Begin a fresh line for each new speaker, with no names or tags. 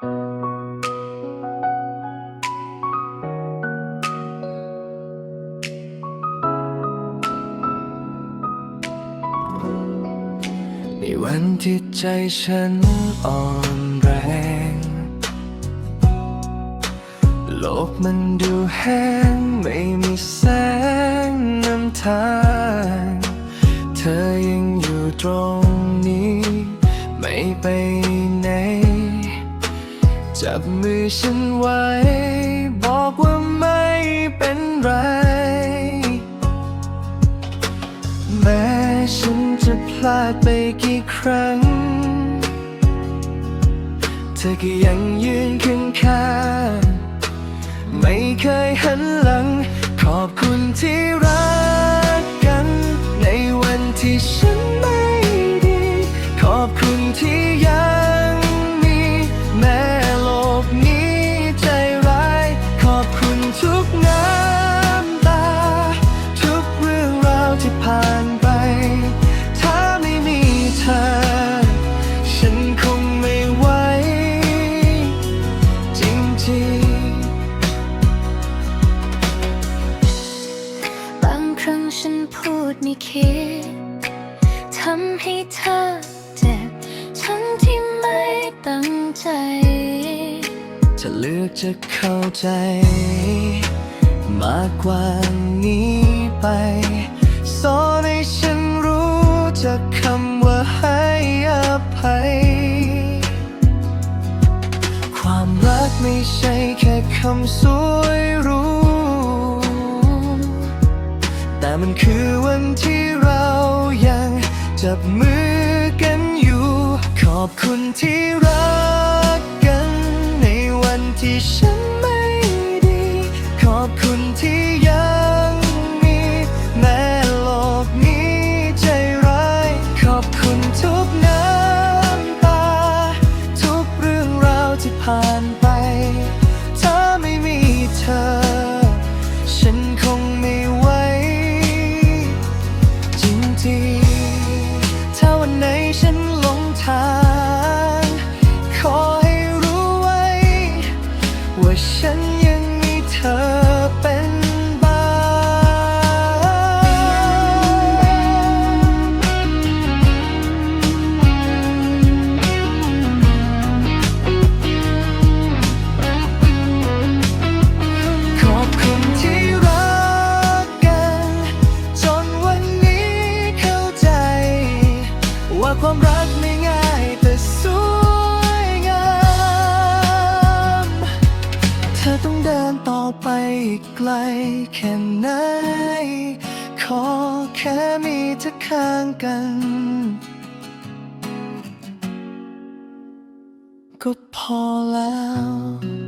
ในวันที่ใจฉันอ่อนแรง โลกมันดูแห้งไม่มีแสงนำทาง เธอยังอยู่ตรงนี้ ไม่ไป จับมือฉันไว้ บอกว่าไม่เป็นไร แม้ฉันจะพลาดไปกี่ครั้ง เธอก็ยังยืนข้างข้างไม่เคยหันหลัง ขอบคุณที่รัก รั้งฉัน
พูดไม่คิดทำให้เธอเจ็บทั้งที่ไม่ตั้งใจ
จะเลือกจะเข้าใจ มากกว่านี้ไปสอนให้ฉันรู้จักคำว่าให้อภัย ความรักไม่ใช่แค่คำสวย มันคือวันที่เรายังจับมือกันอยู่ ขอบคุณที่รักกันในวันที่ฉัน ฉันหลงทาง ขอให้รู้ไว้ ว่าฉัน ไกลแค่ไหน ขอแค่มีเธอข้างกัน ก็พอแล้ว